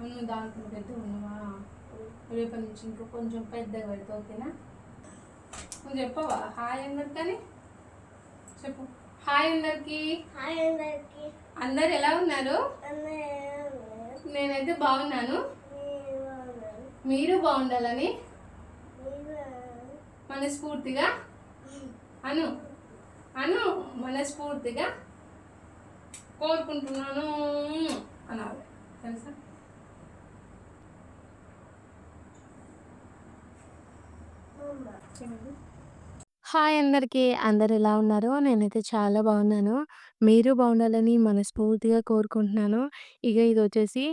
నువ్వు దాంట్లో పెద్ద ఉన్నావా? రేపటి నుంచి ఇంకా కొంచెం పెద్దగా పెడతా ఓకేనా? నువ్వు చెప్పవా? హాయ్ అందరికని? చెప్పు. హాయ్ అందరికి. హాయ్ అందరికి. అందరు ఎలా ఉన్నారు? నేనైతే బాగున్నాను. మీరు బాగుండాలని? మనస్ఫూర్తిగా? అను. అను మనస్ఫూర్తిగా కోరుకుంటున్నాను అనాలి. తెలుసా అమ్మ చెప్పండి హాయ్ అందరికీ. అందరు ఎలా ఉన్నారో? నేనైతే చాలా బాగున్నాను. మీరు బాగుండాలని మనస్ఫూర్తిగా కోరుకుంటున్నాను. ఇక ఇది వచ్చేసి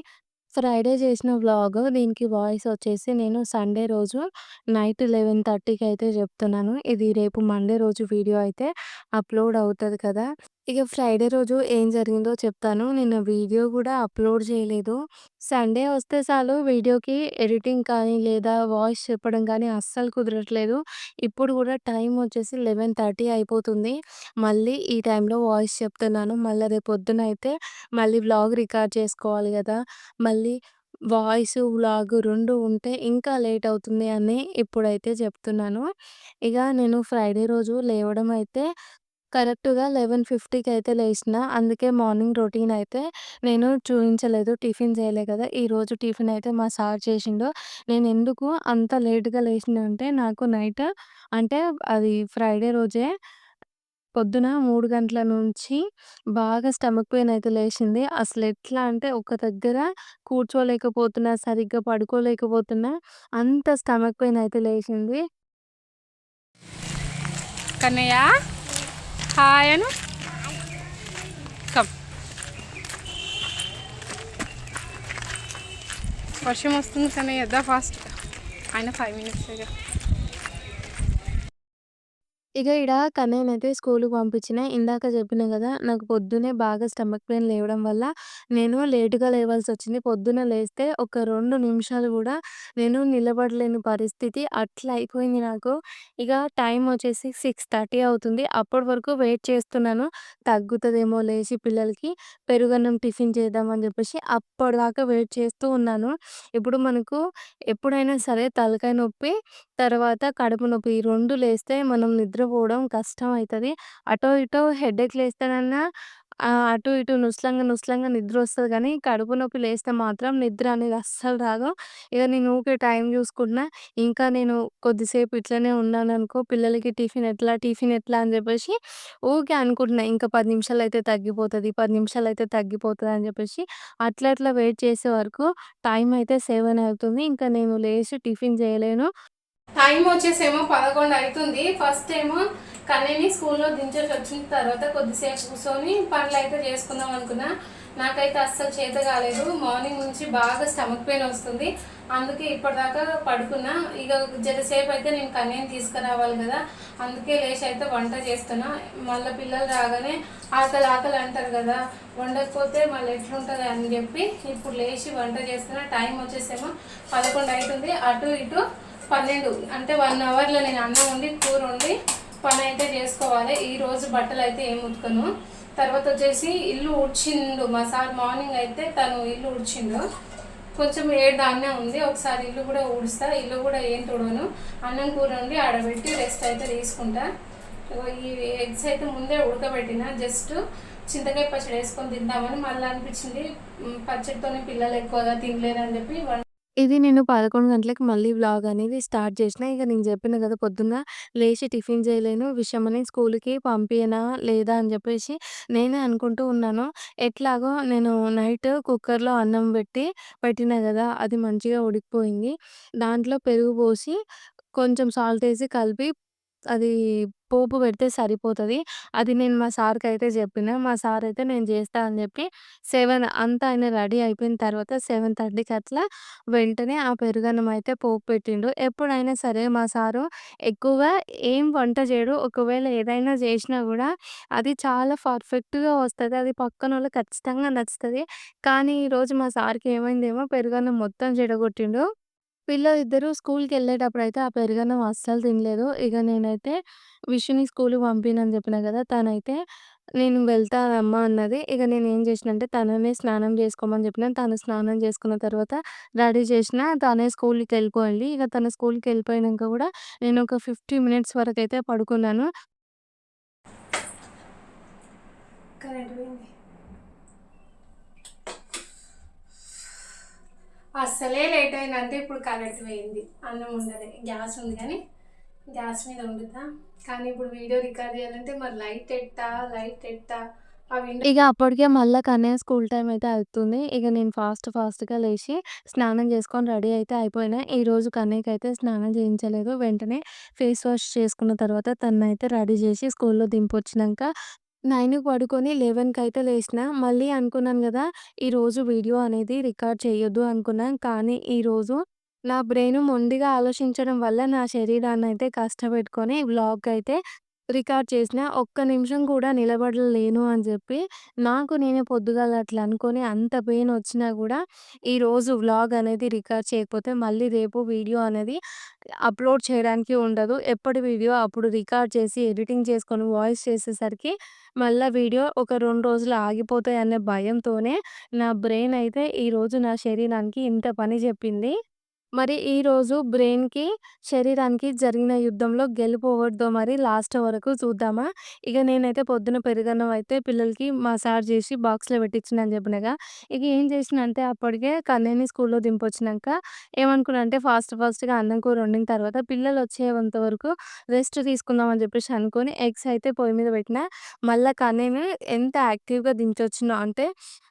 ఫ్రైడే చేసిన వ్లాగ్. దీనికి వాయిస్ వచ్చేసి నేను సండే రోజు నైట్ లెవెన్ థర్టీకి అయితే చెప్తున్నాను. ఇది రేపు మండే రోజు వీడియో అయితే అప్లోడ్ అవుతుంది కదా. ఇక ఫ్రైడే రోజు ఏం జరిగిందో చెప్తాను. నిన్న వీడియో కూడా అప్లోడ్ చేయలేదు. సండే వస్తే చాలు వీడియోకి ఎడిటింగ్ కానీ లేదా వాయిస్ చెప్పడం కానీ అస్సలు కుదరట్లేదు. ఇప్పుడు కూడా టైం వచ్చేసి లెవెన్ థర్టీ అయిపోతుంది. మళ్ళీ ఈ టైంలో వాయిస్ చెప్తున్నాను. మళ్ళీ రేపు పొద్దున అయితే మళ్ళీ వ్లాగ్ రికార్డ్ చేసుకోవాలి కదా. మళ్ళీ వాయిస్ వ్లాగ్ రెండు ఉంటే ఇంకా లేట్ అవుతుంది అని ఇప్పుడైతే చెప్తున్నాను. ఇక నేను ఫ్రైడే రోజు లేవడం అయితే కరెక్ట్‌గా 11:50కి అయితే లేచిన. అందుకే మార్నింగ్ రొటీన్ అయితే నేను చూయించలేదు. టిఫిన్ చేయలే కదా! ఈరోజు టిఫిన్ అయితే మా సార్ చేసిండు. నేను ఎందుకు అంత లేట్‌గా లేచిన అంటే నాకు నైట్ అంటే అది ఫ్రైడే రోజే పొద్దున 3 గంటల నుంచి బాగా స్టమక్ పెయిన్ అయితే లేచింది. అసలు ఎట్లా అంటే ఒక దగ్గర కూర్చోలేకపోతున్నా, సరిగ్గా పడుకోలేకపోతున్నా. అంత స్టమక్ పెయిన్ అయితే లేచింది. కన్నయ్య హాయ్ అను కమ్ వర్షం వస్తుంది కన్నయ్య దా ఫాస్ట్ ఆయన ఫైవ్ మినిట్స్ ఇక ఇక ఈడ కన్నయ్యనైతే స్కూల్కి పంపించిన. ఇందాక చెప్పినా కదా నాకు పొద్దున్నే బాగా స్టమక్ పెయిన్ లేవడం వల్ల నేను లేట్‌గా లేవాల్సొచ్చింది. పొద్దున్న లేస్తే ఒక 2 నిమిషాలు గూడా నేను నిలబడలేని పరిస్థితి. అట్లా అయిపోయింది నాకు. ఇక టైం వచ్చేసి 6:30 అవుతుంది. అప్పటి వరకు వెయిట్ చేస్తున్నాను. తగ్గుతదేమో లేచి పిల్లలకి పెరుగన్నం టిఫిన్ చేద్దామని చెప్పేసి అప్పటిదాకా వెయిట్ చేస్తూ ఉన్నాను. ఇప్పుడు మనకు ఎప్పుడైనా సరే తలకాయ నొప్పి, తర్వాత కడుపు నొప్పి ఈ 2 లేస్తే మనం నిద్రపోవడం కష్టం అవుతుంది అటో ఇటో హెడేక్ లేస్తేనన్నా అటు ఇటు నుసలంగా నుసలంగా వస్తుంది కానీ కడుపు నొప్పి లేస్తే మాత్రం నిద్ర అనేది అస్సలు రాదు. ఇక నేను ఊకే టైం చూసుకుంటున్నా ఇంకా నేను కొద్దిసేపు ఇట్లనే ఉన్నాను అనుకో పిల్లలకి టిఫిన్ ఎట్లా, టిఫిన్ ఎట్లా అని చెప్పేసి ఊకే అనుకుంటున్నా. ఇంకా పది నిమిషాలు అయితే తగ్గిపోతుంది పది నిమిషాలు అయితే తగ్గిపోతుంది అని చెప్పేసి అట్లా అట్లా వెయిట్ చేసే వరకు టైం అయితే సెవెన్ అవుతుంది. ఇంకా నేను లేచి టిఫిన్ చేయలేను టైం వచ్చేసేమో పదకొండు అవుతుంది ఫస్ట్ ఏమో కన్నీని స్కూల్లో దించేసి వచ్చిన తర్వాత కొద్దిసేపు కూర్చొని పనులు అయితే చేసుకుందాం అనుకున్నా. నాకైతే అస్సలు చేత కాలేదు. మార్నింగ్ నుంచి బాగా స్టమక్ పెయిన్ వస్తుంది. అందుకే ఇప్పటిదాకా పడుకున్నా. ఇక జరసేపు అయితే నేను కన్నీని తీసుకురావాలి కదా. అందుకే లేచి అయితే వంట చేస్తున్నా. మళ్ళీ పిల్లలు రాగానే ఆకలి ఆకలి అంటారు కదా. వండకపోతే మళ్ళీ ఎట్లుంటుంది అని చెప్పి ఇప్పుడు లేచి వంట చేస్తున్నా. టైం వచ్చేసేమో పదకొండు అవుతుంది అటు ఇటు పన్నెండు అంటే వన్ అవర్లో నేను అన్నం వండి కూర వండి పని అయితే చేసుకోవాలి. ఈ రోజు బట్టలు అయితే ఏం ఉతకను. తర్వాత వచ్చేసి ఇల్లు ఉడ్చిండు మా సార్ మార్నింగ్ అయితే తను ఇల్లు ఉడ్చిండు కొంచెం ఏడు దాన్నే ఉంది. ఒకసారి ఇల్లు కూడా ఊడుస్తా. ఇల్లు కూడా ఏం తుడవను. అన్నం కూర ఉండి ఆడబెట్టి రెస్ట్ అయితే తీసుకుంటా. ఈ ఎగ్స్ అయితే ముందే ఉడకబెట్టిన. జస్ట్ చింతకాయ పచ్చడి వేసుకొని తిందామని మళ్ళీ అనిపించింది. పచ్చడితోనే పిల్లలు ఎక్కువగా తినలేరని చెప్పి ఇది నేను 11 గంటలకి మళ్ళీ వ్లాగ్ అనేది స్టార్ట్ చేసిన. ఇక నేను చెప్పిన కదా! పొద్దున్న లేచి టిఫిన్ చేయలేను. విషయమని స్కూల్కి పంపియనా లేదా అని చెప్పేసి నేనే అనుకుంటూ ఉన్నాను. ఎట్లాగో నేను నైట్ కుక్కర్‌లో అన్నం పెట్టి పెట్టినా కదా! అది మంచిగా ఉడికిపోయింది. దాంట్లో పెరుగు పోసి కొంచెం సాల్ట్ ఏసి కలిపి అది పోపు పెడితే సరిపోతది. అది నేను మా సార్‌కయితే చెప్పిన. మా సార్ అయితే నేను చేస్తా అని చెప్పి 7 అంతా ఆయన రెడీ అయిపోయిన తర్వాత 7:30కి అట్లా వెంటనే ఆ పెరుగన్నం అయితే పోపు పెట్టిండు. ఎప్పుడైనా సరే మా సారు ఎక్కువగా ఏం వంట చేయడు. ఒకవేళ ఏదైనా చేసినా గూడా అది చాలా పర్ఫెక్ట్‌గా వస్తది. అది పక్కనోళ్ళకి ఖచ్చితంగా నచ్చుతది. కానీ ఈరోజు మా సార్‌కి ఏమైందేమో పెరుగన్నం మొత్తం చెడగొట్టిండు. పిల్లలిద్దరూ అయితే ఆ పెరుగన్నం అస్సలు తినలేదు. ఇక నేనైతే విషుని స్కూల్‌కి పంపినని చెప్పినా కదా! తనైతే నేను వెళ్తానమ్మా అన్నది. ఇక నేనేం అంటే తననే స్నానం చేసుకోమని చెప్పిన తను స్నానం చేసుకున్న తర్వాత రెడీ చేషినా. తనే స్కూలుకెళ్ళిపోయింది. ఇక తను కూడా నేను ఒక 50 మినిట్స్ వరకైతే పడుకున్నాను. కరెంట్ పోయింది. అస్సలే లేట్ అయిందంటే ఇప్పుడు కరెంట్ పోయింది. అన్నం ఉండదు గ్యాస్ ఉంది కానీ గ్యాస్ మీద వండుతా. కానీ ఇప్పుడు వీడియో రికార్డ్ చేయాలంటే మరి లైట్ ఎట్టా? లైట్ ఎట్టా? ఇక అప్పటికే మళ్ళీ కన్నయ్య స్కూల్ టైం అయితే అవుతుంది. ఇక నేను ఫాస్ట్ ఫాస్ట్‌గా లేచి స్నానం చేసుకొని రెడీ అయితే అయిపోయినా. ఈరోజు కన్నయ్యకైతే స్నానం చేయించలేదు. వెంటనే ఫేస్ వాష్ చేసుకున్న తర్వాత తననైతే రెడీ చేసి స్కూల్‌లో దింపొచ్చినాక 9కి పడుకొని 11కి అయితే లేషినా. మళ్ళీ అనుకున్నాను గదా! ఈరోజు వీడియో అనేది రికార్డ్ చేయొద్దు అనుకున్నా. కానీ ఈరోజు నా బ్రెయిన్ మొండిగా ఆలోచించడం వల్ల నా శరీరాన్నయితే కష్టపెట్టుకొని వ్లాగ్ అయితే రికార్డ్ చేసినా. ఒక్క నిమిషం కూడా నిలబడలేను అని చెప్పి నాకు నేనే పొద్దుగాల అట్లా అనుకోని అంత పెయిన్ వచ్చినా గూడా ఈరోజు వ్లాగ్ అనేది రికార్డ్ చేయకపోతే మళ్ళీ రేపు వీడియో అనేది అప్‌లోడ్ చేయడానికి ఉండదు. ఎప్పటి వీడియో అప్పుడు రికార్డ్ చేసి ఎడిటింగ్ చేసుకొని వాయిస్ చేసేసరికి మళ్ళా వీడియో ఒక 2 రోజులు ఆగిపోతాయనే భయంతోనే నా బ్రెయిన్ అయితే ఈరోజు నా శరీరానికి ఇంత పని చెప్పింది మరి ఈరోజు బ్రెయిన్‌కి, శరీరానికి జరిగిన యుద్ధంలో గెలుపెవరిదో మరి లాస్ట్ వరకు చూద్దామా? ఇక నేనైతే పొద్దున పెరుగన్నం అయితే పిల్లలకి మసాజ్ చేసి బాక్స్‌లో పెట్టించిన అని చెప్పినాక ఇక ఏం జేసినా అంటే అప్పటికే కన్నయ్యని స్కూల్‌లో దింపొచ్చినంక ఏమనుకున్నా అంటే ఫాస్ట్ ఫాస్ట్‌గా అన్నం కూర వండిన తర్వాత పిల్లలు వచ్చేంత వరకు రెస్ట్ తీసుకుందాం అని చెప్పేసి అనుకోని ఎగ్స్ అయితే పొయ్యి మీద పెట్టినా. మళ్ళా కన్నయ్యని ఎంత యాక్టివ్‌గా దించొచ్చినా అంటే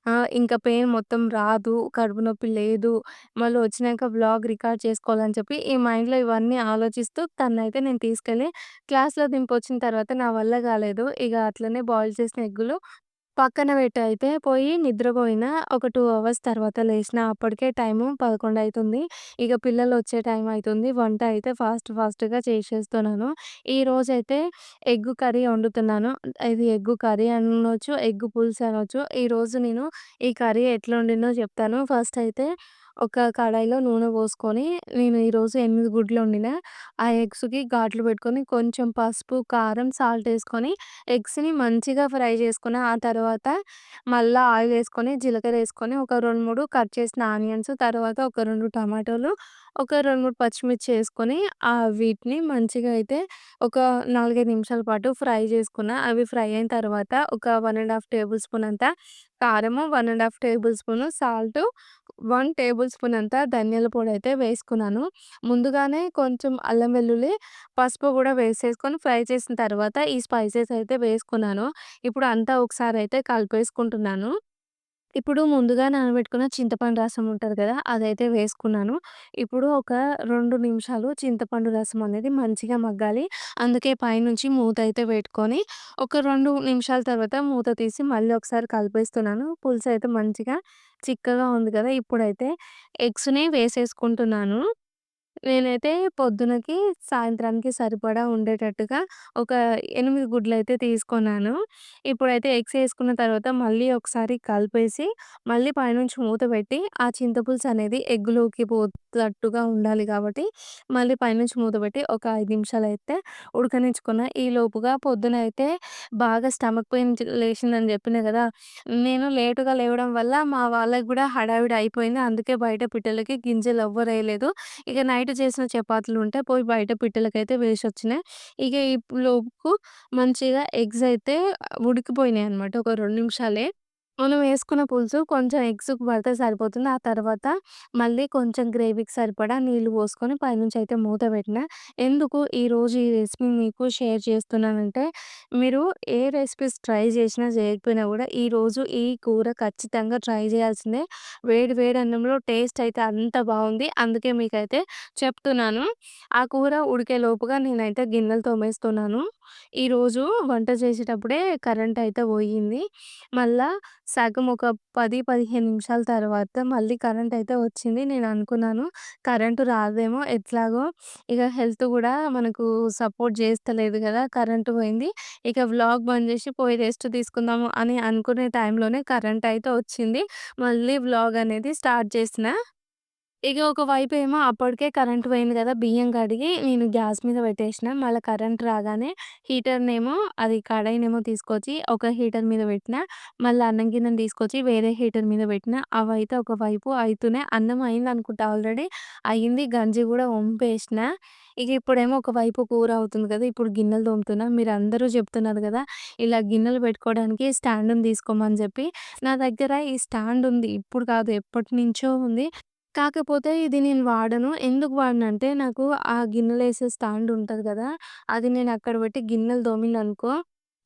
ఆహ్, ఇంక పెయిన్ మొత్తం రాదు, కడుపు నొప్పి లేదు, మళ్ళీ వచ్చినంక వ్లాగ్ రికార్డ్ చేసుకోవాలని చెప్పి ఈ మైండ్‌లో ఇవన్నీ ఆలోచిస్తూ తననైతే నేను తీసుకెళ్ళి క్లాస్‌లో దింపొచ్చిన తర్వాత నా వల్ల కాలేదు ఇక అట్లనే బాయిల్ చేసిన ఎగ్గులు పక్కన పెట్టి అయితే పోయి నిద్రపోయిన ఒక 2 అవర్స్ తర్వాత లేచిన అప్పటికే టైము 11 అయితుంది. పిల్లలు వచ్చే టైం అయితుంది. వంట అయితే ఫాస్ట్ ఫాస్ట్‌గా చేసేస్తున్నాను. ఈరోజైతే ఎగ్ కర్రీ వండుతున్నాను. ఇది ఎగ్ కర్రీ అనొచ్చు, ఎగ్ పులుసు అనొచ్చు. ఈరోజు నేను ఈ కర్రీ ఎట్లా వండినో చెప్తాను. ఫస్ట్ అయితే ఒక కడాయిలో నూనె పోసుకొని నేను ఈరోజు 8 గుడ్లు వండినా. ఆ ఎగ్స్‌కి ఘాట్లు పెట్టుకొని కొంచెం పసుపు, కారం, సాల్ట్ ఏసుకొని ఎగ్స్‌ని మంచిగా ఫ్రై చేసుకున్నా. ఆ తర్వాత మళ్ళా ఆయిల్ ఏసుకొని, జీలకర్ర ఏసుకొని ఒక 2, 3 కట్ చేసిన ఆనియన్స్, తర్వాత ఒక 2 టమాటోలు, ఒక 2, 3 పచ్చిమిర్చి ఏసుకొని ఆహ్, వీటిని మంచిగా అయితే ఒక 4, 5 నిమిషాల పాటు ఫ్రై చేసుకున్నా. అవి ఫ్రై అయిన తర్వాత ఒక 1 ½ టేబుల్ స్పూన్ అంతా కారము, 1 ½ table spoon salt, one table spoon అంతా ధనియాల పొడి అయితే వేసుకున్నాను. ముందుగానే కొంచెం అల్లం వెల్లుల్లి, పసుపు కూడా వేసేసుకొని ఫ్రై చేసిన తర్వాత ఈ స్పైసెస్ అయితే వేసుకున్నాను. ఇప్పుడు అంతా ఒకసారి అయితే కలిపేసుకుంటున్నాను. ఇప్పుడు ముందుగా నానబెట్టుకున్న చింతపండు రసం ఉంటుంది కదా! అదైతే వేసుకున్నాను. ఇప్పుడు ఒక రెండు నిమిషాలు చింతపండు రసం అనేది మంచిగా మగ్గాలి. అందుకే పైనుంచి మూత అయితే పెట్టుకొని ఒక రెండు నిమిషాల తర్వాత మూత తీసి మళ్ళీ ఒకసారి కలిపేస్తున్నాను. పులుసు అయితే మంచిగా చిక్కగా ఉంది కదా! ఇప్పుడైతే ఎగ్స్‌ని వేసేసుకుంటున్నాను. నేనైతే పొద్దునకి, సాయంత్రానికి సరిపడా ఉండేటట్టుగా ఒక 8 గుడ్లయితే తీసుకున్నాను. ఇప్పుడైతే ఎగ్స్ వేసుకున్న తర్వాత మళ్ళీ ఒకసారి కలిపేసి, మళ్ళీ పైనుంచి మూత పెట్టి, ఆ చింతపులుసు అనేది ఎగ్‌లోకి పోతట్టుగా ఉండాలి కాబట్టి, మళ్ళీ పైనుంచి మూత పెట్టి ఒక 5 నిమిషాలైతే ఉడకనిచ్చుకున్నా. ఈలోపుగా పొద్దునైతే బాగా స్టమక్ పెయిన్ లేచిందని చెప్పిన కదా నేను లేటుగా లేవడం వల్ల మా వాళ్ళకి కూడా హడావిడి అయిపోయింది. అందుకే బయట పిట్టలకి గింజలు ఎవ్వరేయలేదు. ఇక నైట్ చేసిన చపాతీలు ఉంటే పోయి బయట పిట్టలకైతే వచ్చినాయి ఇక ఈ లోపు మంచిగా ఎగ్స్ అయితే ఉడికిపోయినాయి అనమాట ఒక రెండు నిమిషాలే. మనం వేసుకున్న పులుసు కొంచెం ఎగ్స్‌కి పడితే సరిపోతుంది. ఆ తర్వాత మళ్ళీ కొంచెం గ్రేవీకి సరిపడా నీళ్ళు పోసుకొని పైనుంచి అయితే మూత పెట్టినా. ఎందుకు ఈరోజు ఈ రెసిపీ మీకు షేర్ చేస్తున్నానంటే, మీరు ఏ రెసిపీస్ ట్రై చేసినా, చేయకపోయినా కూడా ఈరోజు ఈ కూర ఖచ్చితంగా ట్రై చేయాల్సిందే. వేడి వేడి అన్నంలో టేస్ట్ అయితే అంత బావుంది. అందుకే మీకైతే చెప్తున్నాను. ఆ కూర ఉడికే లోపుగా నేనైతే గిన్నెలు తోమేస్తున్నాను. ఈరోజు వంట చేసేటప్పుడే కరెంట్ అయితే పోయింది. మళ్ళా సగం ఒక 10, 15 నిమిషాల తర్వాత మళ్ళీ కరెంట్ అయితే వచ్చింది. నేను అనుకున్నాను కరెంట్ రాదేమో ఎట్లాగో ఇక హెల్త్ గూడా మనకు సపోర్ట్ చేస్తలేదు గదా! కరెంట్ పోయింది. ఇక వ్లాగ్ బంద్ చేసి పోయి రెస్ట్ తీసుకుందాము అని అనుకునే టైంలోనే కరెంట్ అయితే వచ్చింది. మళ్ళీ వ్లాగ్ అనేది స్టార్ట్ చేసినా. ఇక ఒక వైపేమో అప్పటికే కరెంట్ పోయింది కదా! బియ్యం కడిగి నేను గ్యాస్ మీద పెట్టేసిన. మళ్ళా కరెంట్ రాగానే హీటర్‌నేమో అది కడాయినేమో తీసుకొచ్చి ఒక హీటర్ మీద పెట్టినా. మళ్ళా అన్నం గిన్నెను తీసుకొచ్చి వేరే హీటర్ మీద పెట్టినా. అవైతే ఒకవైపు అయితూనే అన్నం అయిందనుకుంటా ఆల్రెడీ. అయింది. గంజి గూడా వంపేసిన. ఇక ఇప్పుడేమో ఒకవైపు కూర అవుతుంది కదా! ఇప్పుడు గిన్నెలు తోముతున్నా. మీరందరూ చెప్తున్నారు కదా! ఇలా గిన్నెలు పెట్టుకోవడానికి స్టాండ్‌ని తీసుకోమని చెప్పి. నా దగ్గర ఈ స్టాండ్ ఉంది. ఇప్పుడు కాదు ఎప్పటినుంచో ఉంది. కాకపోతే ఇది నేను వాడను. ఎందుకు వాడనంటే నాకు ఆ గిన్నెలేసే స్టాండ్ ఉంటది కదా! అది నేను అక్కడ పెట్టి గిన్నెలు తోమిననుకో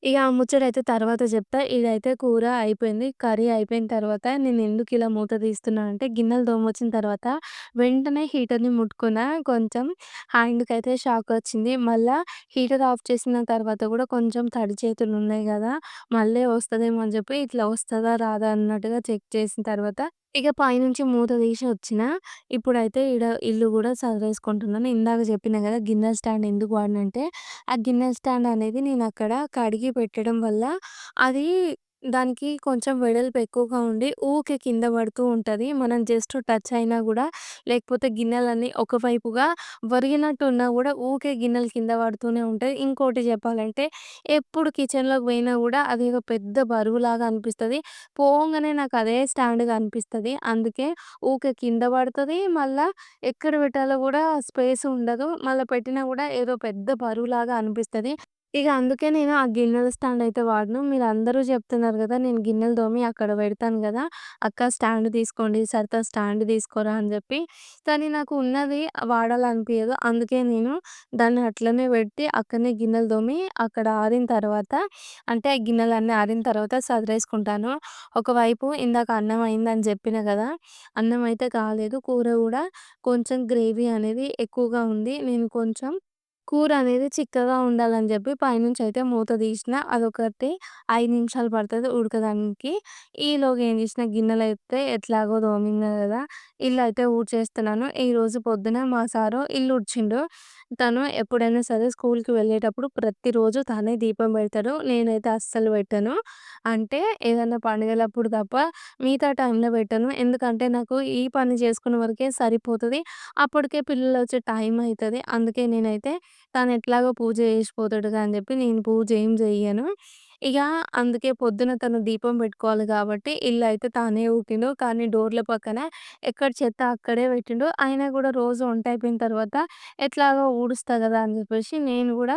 ఇగ ఆ ముచ్చటైతే తర్వాత చెప్తా. ఇదైతే కూర అయిపోయింది. కర్రీ అయిపోయిన తర్వాత నేను ఎందుకు ఇలా మూత తీస్తున్నానంటే గిన్నెలు తోమొచ్చిన తర్వాత వెంటనే హీటర్‌ని ముట్టుకున్నా. కొంచెం హ్యాండ్‌కైతే షాక్ వచ్చింది. మళ్ళా హీటర్ ఆఫ్ చేసిన తర్వాత కూడా కొంచెం తడి చేతులు ఉన్నాయి కదా! మళ్ళీ వస్తదేమో అని చెప్పి ఇట్లా వస్తదా? రాదా? అన్నట్టుగా చెక్ చేసిన తర్వాత ఇక పైనుంచి మూత తీసి వచ్చిన. ఇప్పుడైతే ఈడ ఇల్లు కూడా సదిరేసుకుంటున్నాను. ఇందాక చెప్పినా కదా గిన్నెల స్టాండ్ ఎందుకు వాడినంటే, ఆ గిన్నెల స్టాండ్ అనేది నేను అక్కడ కడిగి పెట్టడం వల్ల అది దానికి కొంచెం వెడల్పు ఎక్కువగా ఉండి ఊకే కింద పడుతూ ఉంటది. మనం జస్ట్ టచ్ అయినా గూడా లేకపోతే గిన్నెలన్నీ ఒకవైపుగా ఒరిగినట్టు ఉన్నా గూడా ఊకే గిన్నెలు కింద పడుతూనే ఉంటాయి. ఇంకోటి చెప్పాలంటే ఎప్పుడు కిచెన్‌లోకి పోయినా గూడా అదేదో పెద్ద బరువులాగా అనిపిస్తది. పోంగానే నాకు అదే స్టాండ్‌గా అనిపిస్తది. అందుకే ఊకే కింద పడతది. మళ్ళా ఎక్కడ పెట్టాలో గూడా స్పేస్ ఉండదు. మళ్ళా పెట్టినా గూడా ఏదో పెద్ద బరువులాగా అనిపిస్తది. ఇక అందుకే నేను ఆ గిన్నెల స్టాండ్ అయితే వాడను. మీరందరూ చెప్తున్నారు గదా! నేను గిన్నెలు తోమి అక్కడ పెడతాను గదా! అక్క స్టాండ్ తీసుకోండి, సరిత స్టాండ్ తీసుకోరా అని జెప్పి. కానీ నాకు ఉన్నది వాడాలనిపియదు. అందుకే నేను దాన్ని అట్లనే పెట్టి అక్కడనే గిన్నెలు తోమి అక్కడ ఆరిన తర్వాత అంటే ఆ గిన్నెలన్నీ ఆరిన తర్వాత సదిరేసుకుంటాను. ఒకవైపు ఇందాక అన్నం అయిందని జెప్పిన గదా! అన్నం అయితే కాలేదు. కూర గూడా కొంచెం గ్రేవీ అనేది ఎక్కువగా ఉంది. నేను కొంచెం కూర అనేది చిక్కగా ఉండాలని జెప్పి పైనుంచయితే మూత తీసిన. అదొకటి 5 నిమిషాలు పడతది ఉడకడానికి. ఈలోగా ఏం జేసిన గిన్నెలైతే ఎట్లాగో తోమిన గదా! ఇల్లయితే ఊడ్చేస్తున్నాను. ఈరోజు పొద్దున మా సారు ఇల్లు ఊడ్చిండు. తను ఎప్పుడైనా సరే స్కూల్‌కి వెళ్ళేటప్పుడు ప్రతిరోజు తనే దీపం పెడతాడు. నేనైతే అస్సలు పెట్టను. అంటే ఏదన్నా పండుగలప్పుడు తప్ప మిగతా టైంలో పెట్టను. ఎందుకంటే నాకు ఈ పని చేసుకునే వరకే సరిపోతది. అప్పటికే పిల్లలొచ్చే టైం అయితది. అందుకే నేనైతే తను ఎట్లాగో పూజ చేసిపోతాడుగా అని చెప్పి నేను పూజ ఏం జెయ్యను. ఇక అందుకే పొద్దున తను దీపం పెట్టుకోవాలి గాబట్టి ఇల్లయితే తానే ఊకిండు. కానీ డోర్ల పక్కన ఎక్కడ చెత్త అక్కడే పెట్టిండు. అయినా కూడా రోజు వంట అయిపోయిన తర్వాత ఎట్లాగో ఊడుస్తా కదా అని చెప్పేసి నేను కూడా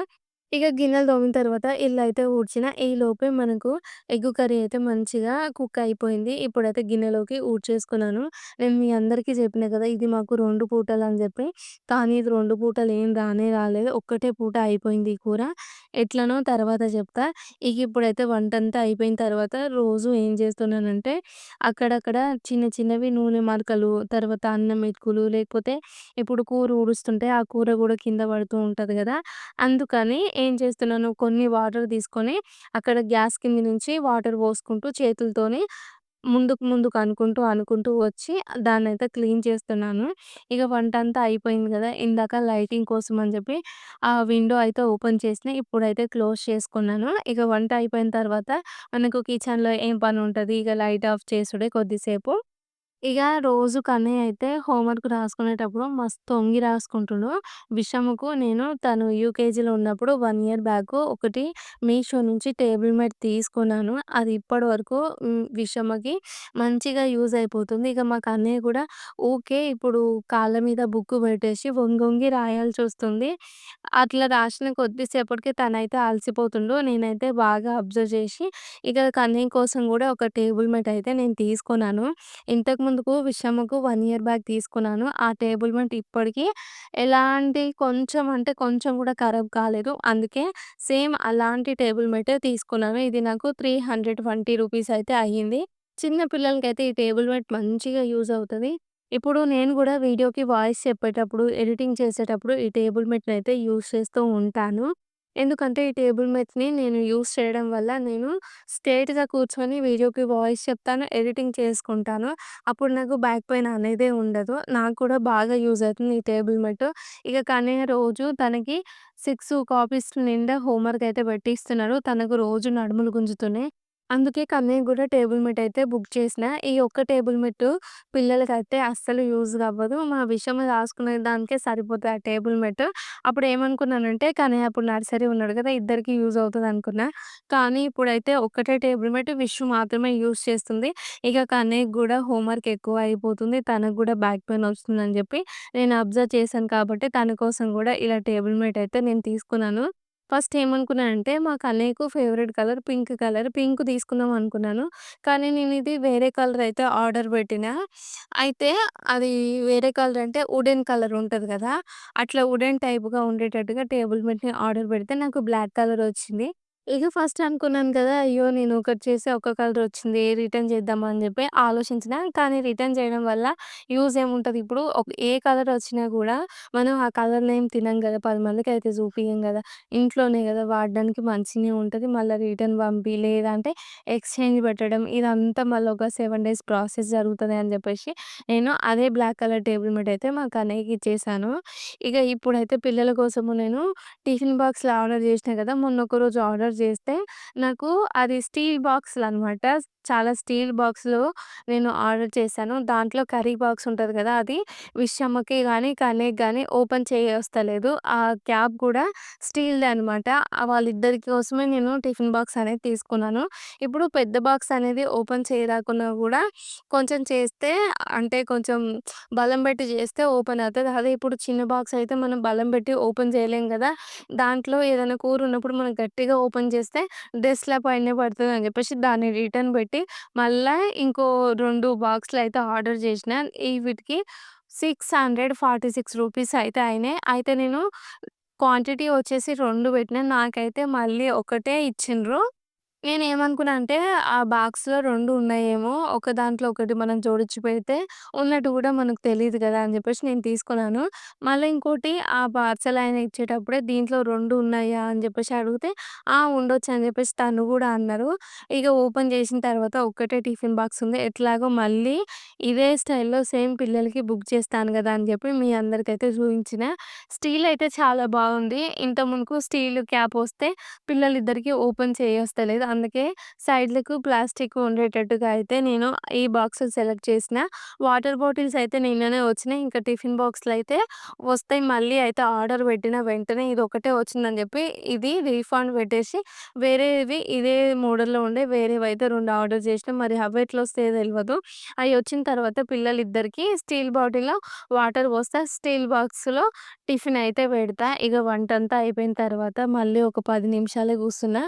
ఇక గిన్నెలు తోమిన తర్వాత ఇల్లు అయితే ఊడ్చిన. ఈలోపే మనకు ఎగ్ కర్రీ అయితే మంచిగా కుక్ అయిపోయింది. ఇప్పుడైతే గిన్నెలోకి ఊడ్చేసుకున్నాను. నేను మీ అందరికీ చెప్పిన కదా! ఇది మాకు రెండు పూటలు అని చెప్పి కానీ ఇది రెండు పూటలు ఏం రానే రాలేదు. ఒక్కటే పూట అయిపోయింది ఈ కూర. ఎట్లనో తర్వాత చెప్తా. ఇక ఇప్పుడైతే వంట అంతా అయిపోయిన తర్వాత రోజు ఏం చేస్తున్నానంటే అక్కడక్కడ చిన్న చిన్నవి నూనె మరకలు, తర్వాత అన్నం మెతుకులు లేకపోతే ఇప్పుడు కూర ఊడుస్తుంటే ఆ కూర కూడా కింద పడుతూ ఉంటుంది కదా అందుకని ఏం చేస్తున్నాను కొన్ని వాటర్ తీసుకొని అక్కడ గ్యాస్ కింద నుంచి వాటర్ పోసుకుంటూ చేతులతోని ముందుకు ముందుకు అనుకుంటూ, అనుకుంటూ వచ్చి దాన్నయితే క్లీన్ చేస్తున్నాను. ఇక వంట అంతా అయిపోయింది కదా ఇందాక లైటింగ్ కోసం అని చెప్పి ఆ విండో అయితే ఓపెన్ చేసిన. ఇప్పుడైతే క్లోజ్ చేసుకున్నాను. ఇక వంట అయిపోయిన తర్వాత మనకు కిచెన్‌లో ఏం పని ఉంటుంది ఇక లైట్ ఆఫ్ చేసుడే కొద్దిసేపు. ఇక రోజు కన్నయ్య అయితే హోంవర్క్ రాసుకునేటప్పుడు మస్తు ఒంగి రాసుకుంటుండు. విషముకు నేను తను యూకేజీలో ఉన్నప్పుడు 1 ఇయర్ బ్యాక్ ఒకటి మీషో నుంచి టేబుల్ మ్యాట్ తీసుకున్నాను. అది ఇప్పటి వరకు హ్మ్, విషమకి మంచిగా యూజ్ అయిపోతుంది. ఇక మా కన్నయ్య కూడా ఊకే ఇప్పుడు కాళ్ళ మీద బుక్ పెట్టేసి వంగొంగి రాయాల్సి వస్తుంది. అట్లా రాసిన కొద్దిసేపటికి తనైతే అలసిపోతుండు. నేనైతే బాగా అబ్జర్వ్ చేసి ఇక కన్నయ్య కోసం కూడా ఒక టేబుల్ మ్యాట్ అయితే నేను తీసుకున్నాను. ఇంతకుముందు ముందుకు విషమకు 1 ఇయర్ బ్యాక్ తీసుకున్నాను. ఆ టేబుల్ మెట్ ఇప్పటికి ఎలాంటి కొంచెం అంటే కొంచెం కూడా ఖరాబ్ కాలేదు. అందుకే సేమ్ అలాంటి టేబుల్ మేటే తీసుకున్నాను. ఇది నాకు 320 రూపీస్ అయితే అయ్యింది. చిన్న పిల్లలకైతే ఈ టేబుల్ మెట్ మంచిగా యూజ్ అవుతది. ఇప్పుడు నేను కూడా వీడియోకి వాయిస్ చెప్పేటప్పుడు, ఎడిటింగ్ చేసేటప్పుడు ఈ టేబుల్ మేట్‌నయితే యూజ్ చేస్తూ ఉంటాను. ఎందుకంటే ఈ టేబుల్ మేట్‌ని నేను యూజ్ చేయడం వల్ల నేను స్ట్రెయిట్‌గా కూర్చొని వీడియోకి వాయిస్ చెప్తాను, ఎడిటింగ్ చేసుకుంటాను. అప్పుడు నాకు బ్యాక్ పెయిన్ అనేదే ఉండదు. నాకు కూడా బాగా యూజ్ అవుతుంది ఈ టేబుల్ మెట్ ఇక కానీ రోజు తనకి 6 కాపీస్ నిండా హోంవర్క్ అయితే పెట్టిస్తున్నారు తనకు రోజు నడుములు గుంజుతున్నాయి. అందుకే కన్నయ్య కూడా టేబుల్ మీట్ అయితే బుక్ చేసిన. ఈ ఒక్క టేబుల్ మేట్ పిల్లలకైతే అస్సలు యూజ్ అవ్వదు. మా విషయం రాసుకునే దానికే సరిపోతుంది ఆ టేబుల్ మీట్ అప్పుడు ఏమనుకున్నానంటే కన్నయ్య అప్పుడు నర్సరీ ఉన్నాడు కదా! ఇద్దరికీ యూజ్ అవుతుంది అనుకున్నా. కానీ ఇప్పుడైతే ఒక్కటే టేబుల్ మీట్ విష్ మాత్రమే యూజ్ చేస్తుంది. ఇక కన్నయ్యకి కూడా హోంవర్క్ ఎక్కువ అయిపోతుంది. తనకు కూడా బ్యాక్ పెయిన్ వస్తుందని చెప్పి నేను అబ్జర్వ్ చేశాను కాబట్టి తన కోసం కూడా ఇలా టేబుల్ మేట్ అయితే నేను తీసుకున్నాను. ఫస్ట్ ఏమనుకున్నానంటే మా కన్నయ్యకు favourite colour pink colour. Pink తీసుకుందాం అనుకున్నాను. కానీ నేను ఇది వేరే కలర్ అయితే ఆర్డర్ పెట్టినా. అయితే అది వేరే కలర్ అంటే వుడెన్ కలర్ ఉంటది కదా! అట్లా వుడెన్ టైప్‌గా ఉండేటట్టుగా టేబుల్ మేట్‌ని ఆర్డర్ పెడితే నాకు బ్లాక్ కలర్ వచ్చింది. ఇక ఫస్ట్ అనుకున్నాను కదా! అయ్యో! నేను ఒకటి చేస్తే ఒక కలర్ వచ్చింది. రిటర్న్ చేద్దామా అని చెప్పి ఆలోచించిన. కానీ రిటర్న్ చేయడం వల్ల యూజ్ ఏముంటుంది ఇప్పుడు ఒక ఏ కలర్ వచ్చినా కూడా మనం ఆ కలర్ నేమ్ తినం కదా! పది మందికి అయితే చూపియం కదా! ఇంట్లోనే కదా! వాడడానికి మంచినే ఉంటుంది మళ్ళీ రిటర్న్ పంపి లేదంటే ఎక్స్‌చేంజ్ పెట్టడం ఇదంతా మళ్ళీ ఒక సెవెన్ డేస్ ప్రాసెస్ జరుగుతుంది అని చెప్పేసి నేను అదే బ్లాక్ కలర్ టేబుల్ మీద అయితే మా కన్నయ్యకి ఇచ్చేసాను. ఇక ఇప్పుడైతే పిల్లల కోసము నేను టిఫిన్ బాక్స్లో ఆర్డర్ చేసినా కదా! మొన్న ఒకరోజు ఆర్డర్ చేస్తే నాకు అది స్టీల్ బాక్స్‌లనమాట. చాలా స్టీల్ బాక్స్‌లో నేను ఆర్డర్ చేశాను. దాంట్లో కర్రీ బాక్స్ ఉంటుంది కదా! అది విషమ్మకి కానీ కన్నయ్యకి కానీ ఓపెన్ చేయొస్తలేదు. ఆ క్యాప్ కూడా స్టీల్ది అనమాట. వాళ్ళిద్దరి కోసమే నేను టిఫిన్ బాక్స్ అనేది తీసుకున్నాను. ఇప్పుడు పెద్ద బాక్స్ అనేది ఓపెన్ చేయరాకున్నా కూడా కొంచెం చేస్తే అంటే కొంచెం బలం పెట్టి చేస్తే ఓపెన్ అవుతుంది అదే ఇప్పుడు చిన్న బాక్స్ అయితే మనం బలం పెట్టి ఓపెన్ చేయలేం కదా! దాంట్లో ఏదైనా కూర ఉన్నప్పుడు మనం గట్టిగా ఓపెన్ చేస్తే డస్ట్‌లా పైన పడుతుంది అని చెప్పేసి దాన్ని రిటర్న్ పెట్టి మళ్ళా ఇంకో 2 బాక్స్‌లు అయితే ఆర్డర్ చేసిన. ఈ వీటికి 646 రూపీస్ అయితే అయినాయి. అయితే నేను క్వాంటిటీ వచ్చేసి 2 పెట్టినా. నాకైతే మళ్ళీ ఒకటే ఇచ్చిండ్రు. నేనేమనుకున్నా అంటే ఆ బాక్స్‌లో 2 ఉన్నాయేమో ఒక దాంట్లో ఒకటి మనం జోడించి పెడితే ఉన్నట్టు కూడా మనకు తెలీదు కదా! అని చెప్పేసి నేను తీసుకున్నాను. మళ్ళీ ఇంకోటి ఆ పార్సెల్ ఆయన ఇచ్చేటప్పుడే దీంట్లో 2 ఉన్నాయా? అని చెప్పేసి అడిగితే ఆ! ఉండొచ్చు అని చెప్పేసి తను కూడా అన్నారు. ఇక ఓపెన్ చేసిన తర్వాత ఒక్కటే టిఫిన్ బాక్స్ ఉంది. ఎట్లాగో మళ్ళీ ఇదే స్టైల్‌లో సేమ్ పిల్లలకి బుక్ చేస్తాను కదా! అని చెప్పి మీ అందరికైతే చూయించిన. స్టీల్ అయితే చాలా బాగుంది. ఇంతకు మునుపు స్టీల్ క్యాప్ వస్తే పిల్లలిద్దరికీ ఓపెన్ చేయొస్తలేదు. అందుకే సైడ్‌లకు ప్లాస్టిక్ ఉండేటట్టుగా అయితే నేను ఈ బాక్స్ సెలెక్ట్ చేసిన. వాటర్ బాటిల్స్ అయితే నిన్ననే వచ్చినాయి. ఇంకా టిఫిన్ బాక్స్‌లు అయితే వస్తాయి. మళ్ళీ అయితే ఆర్డర్ పెట్టిన వెంటనే ఇది ఒకటే వచ్చిందని చెప్పి ఇది రీఫండ్ పెట్టేసి వేరేవి ఇదే మోడల్‌లో ఉండే వేరేవైతే 2 ఆర్డర్ చేసిన మరి అవి ఎట్లా వస్తాయో తెలియదు అవి వచ్చిన తర్వాత పిల్లలు ఇద్దరికి స్టీల్ బాటిల్‌లో వాటర్ పోస్తా. స్టీల్ బాక్స్‌లో టిఫిన్ అయితే పెడతా. ఇక వంట అంతా అయిపోయిన తర్వాత మళ్ళీ ఒక పది నిమిషాలే కూర్చున్నా.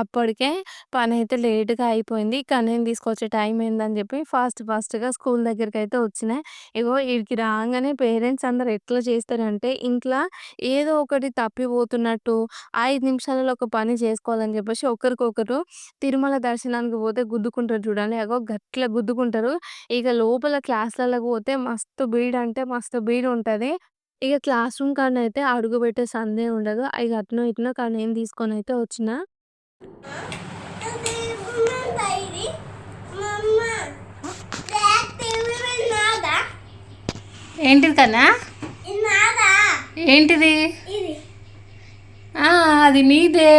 అప్పటికే పని అయితే లేట్‌గా అయిపోయింది. కన్నయ్యని తీసుకొచ్చే టైం ఏందని చెప్పి ఫాస్ట్ ఫాస్ట్‌గా స్కూల్ దగ్గరికి అయితే వచ్చినాయి ఇగో వీడికి రాగానే పేరెంట్స్ అందరు ఎట్లా చేస్తారంటే ఇంట్లో ఏదో ఒకటి తప్పిపోతున్నట్టు ఐదు నిమిషాలలో ఒక పని చేసుకోవాలని చెప్పేసి ఒకరికొకరు తిరుమల దర్శనానికి పోతే గుద్దుకుంటారు చూడండి. అగో గట్ల గుద్దుకుంటారు. ఇక లోపల క్లాస్‌లలోకి పోతే మస్తు బీడ్ అంటే మస్తు బీడ్ ఉంటుంది ఇక క్లాస్ రూమ్ కాడనైతే అడుగుపెట్టే సందే ఉండదు. ఇక కానీ ఏం తీసుకొని అయితే వచ్చిన. టేబుల్ మేట్ ఇది మమ్మ బ్లాక్ టేబుల్ మేట్ నాదా? ఏంటిది కన్నా? ఏంటిది? అది నీదే.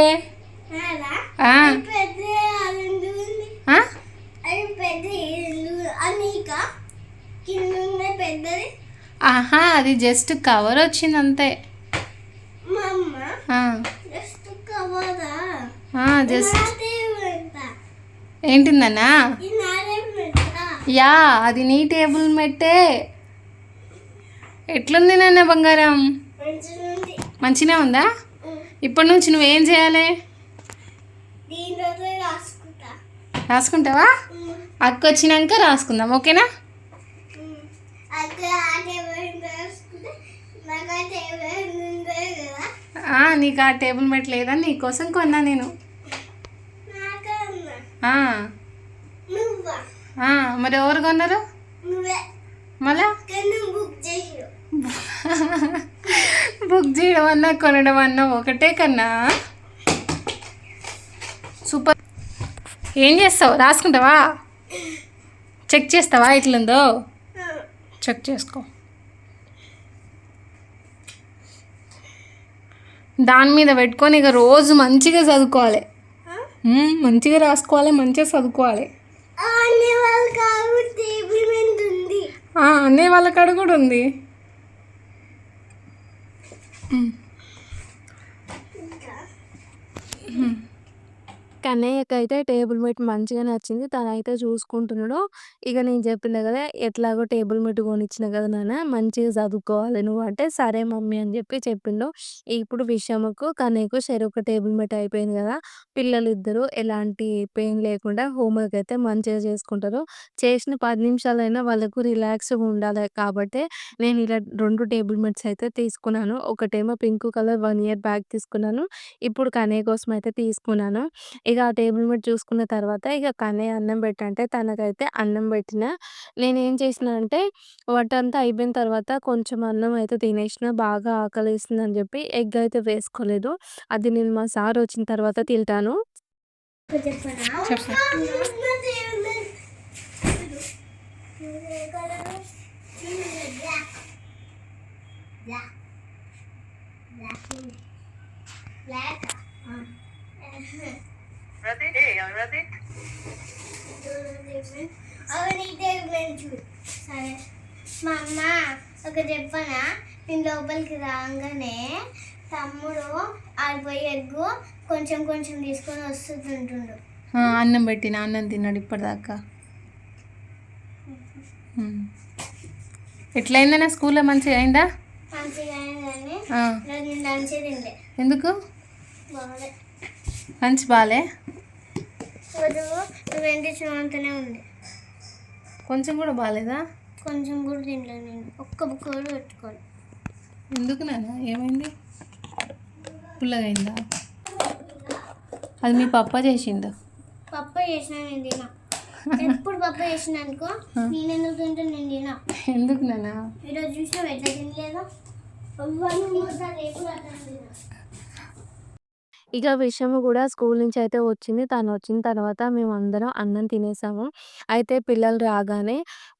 ఆహా! అది జస్ట్ కవర్ వచ్చింది అంతే. జస్ట్ ఏంటిందన్నా? యా అది నీ టేబుల్ మెట్టే. ఎట్లుంది నాన్న బంగారం? మంచిగా ఉంది? ఇప్పటి నుంచి నువ్వేం చేయాలి? రాసుకుంటావా? అక్క వచ్చినాక రాసుకుందాం ఓకేనా? నాకు ఆ టేబుల్ మెట్ లేదని నీకోసం కొన్నా నేను. మరి ఎవరు కొన్నారు? మళ్ళా బుక్ చేయడం అన్నా కొనడం అన్నా ఒకటే కన్నా. సూపర్. ఏం చేస్తావు? రాసుకుంటావా? చెక్ చేస్తావా ఇట్లుందో చెక్ చేసుకో. దాని మీద పెట్టుకొని ఇక రోజు మంచిగా చదువుకోవాలి. మంచిగా రాసుకోవాలి మంచిగా చదువుకోవాలి. అనే వాళ్ళ కాడ కూడా ఉంది. కన్నయ్యకి అయితే టేబుల్ మీట్ మంచిగా నచ్చింది. తనైతే చూసుకుంటున్నాడు. ఇక నేను చెప్పిన కదా ఎట్లాగో టేబుల్ మీట్ కొనిచ్చిన కదా నాన్న మంచిగా చదువుకోవాలి నువ్వు అంటే సరే మమ్మీ అని చెప్పి చెప్పిండు. ఇప్పుడు విషయముకు కన్నయ్యకు సరే ఒక టేబుల్ మీట్ అయిపోయింది కదా పిల్లలు ఇద్దరు ఎలాంటి పెయిన్ లేకుండా హోంవర్క్ అయితే మంచిగా చేసుకుంటారు. చేసిన పది నిమిషాలైనా వాళ్ళకు రిలాక్స్గా ఉండాలి కాబట్టి నేను ఇలా రెండు టేబుల్ మీట్స్ అయితే తీసుకున్నాను. ఒకటేమో pink colour one year bag తీసుకున్నాను. ఇప్పుడు కన్నయ్య కోసం అయితే తీసుకున్నాను. ఇక ఆ టేబుల్ మీద చూసుకున్న తర్వాత ఇక కన్నయ్య అన్నం పెట్టంటే తనకైతే అన్నం పెట్టిన నేనేం చేసిన అంటే వంట అంతా అయిపోయిన తర్వాత కొంచెం అన్నం అయితే తినేసిన బాగా ఆకలిస్తుంది అని చెప్పి ఎగ్ అయితే వేసుకోలేదు. అది నేను మా సార్ వచ్చిన తర్వాత తింటాను. చెప్పనా black Ready? Hey, I'm ready. సరే మా అమ్మ ఒక చెప్పనా నేను లోపలికి రాగానే తమ్ముడు ఆడిపోయి ఎగ్గు కొంచెం కొంచెం తీసుకొని వస్తుంటుండు అన్నం పెట్టిన అన్నం తిన్నాడు ఇప్పటిదాకా. మ్మ్. ఎట్లయిందన్నా స్కూల్లో? మంచిగా అయిందా? మంచిగా అయిందని ఎందుకు? లంచ్ బాలే. ఉంది. కొంచెం కూడా బాగాలేదా కొంచెం కూడా తినలేదు నేను. ఒక్క బుక్ కూడా పెట్టుకోవాలి ఎందుకు నాన్న? ఏమైంది? పుల్లగా అయిందా అది మీ పప్ప చేసిండు. పప్ప చేసిన నేను తినా ఎప్పుడు పప్ప చేసిన అనుకో నేను ఎందుకు తింటే నేను తినా ఎందుకు నాన్న? ఈరోజు చూసినావు ఎట్లా తినలేదా? రేపు ఇక విషయం కూడా స్కూల్ నుంచి అయితే వచ్చింది. తను వచ్చిన తర్వాత మేము అందరం అన్నం తినేసాము. అయితే పిల్లలు రాగానే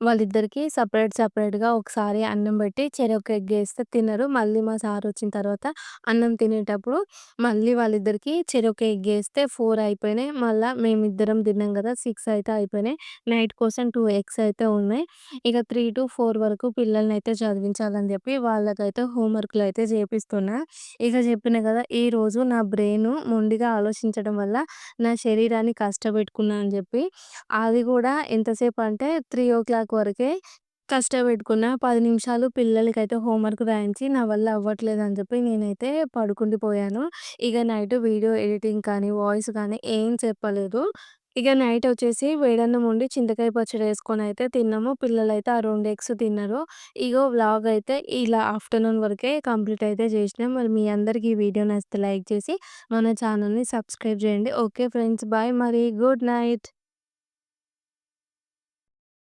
వాళ్ళిద్దరికీ సపరేట్ సపరేట్గా ఒకసారి అన్నం పెట్టి చెరొక ఎగ్ వేస్తే తినరు. మళ్ళీ మా సార్ వచ్చిన తర్వాత అన్నం తినేటప్పుడు మళ్ళీ వాళ్ళిద్దరికీ చెరొక ఎగ్ వేస్తే ఫోర్ అయిపోయినాయి. మళ్ళీ మేమిద్దరం తిన్నాం కదా సిక్స్ అయితే అయిపోయినాయి. నైట్ కోసం టూ ఎగ్స్ అయితే ఉన్నాయి. ఇక త్రీ టు ఫోర్ వరకు పిల్లల్ని అయితే చదివించాలని చెప్పి వాళ్ళకైతే హోంవర్క్లు అయితే చేపిస్తున్నా. ఇక చెప్పిన కదా ఈ రోజు నా బ్రెయిన్ మొండిగా ఆలోచించడం వల్ల నా శరీరాన్ని కష్టపెట్టుకున్నా అని చెప్పి అది కూడా ఎంతసేపు అంటే త్రీ ఓ క్లాక్ వరకే కష్టపెట్టుకున్న పది నిమిషాలు పిల్లలకైతే హోంవర్క్ రాయించి నా వల్ల అవ్వట్లేదు అని చెప్పి నేనైతే పడుకుండిపోయాను. ఇక నైట్ వీడియో ఎడిటింగ్ కానీ వాయిస్ కానీ ఏం చెప్పలేదు. ఇక నైట్ వచ్చేసి వేడన్నం ఉండి చింతకాయ పచ్చడి వేసుకొని అయితే తిన్నాము. పిల్లలైతే ఆ రెండు ఎగ్స్ తిన్నారు. ఇగో వ్లాగ్ అయితే ఇలా ఆఫ్టర్నూన్ వరకే కంప్లీట్ అయితే చేసినాం. మరి మీ అందరికీ ఈ వీడియో నచ్చితే లైక్ చేసి మన ఛానల్ని సబ్స్క్రైబ్ చేయండి. ఓకే ఫ్రెండ్స్ బాయ్ మరి. Good night.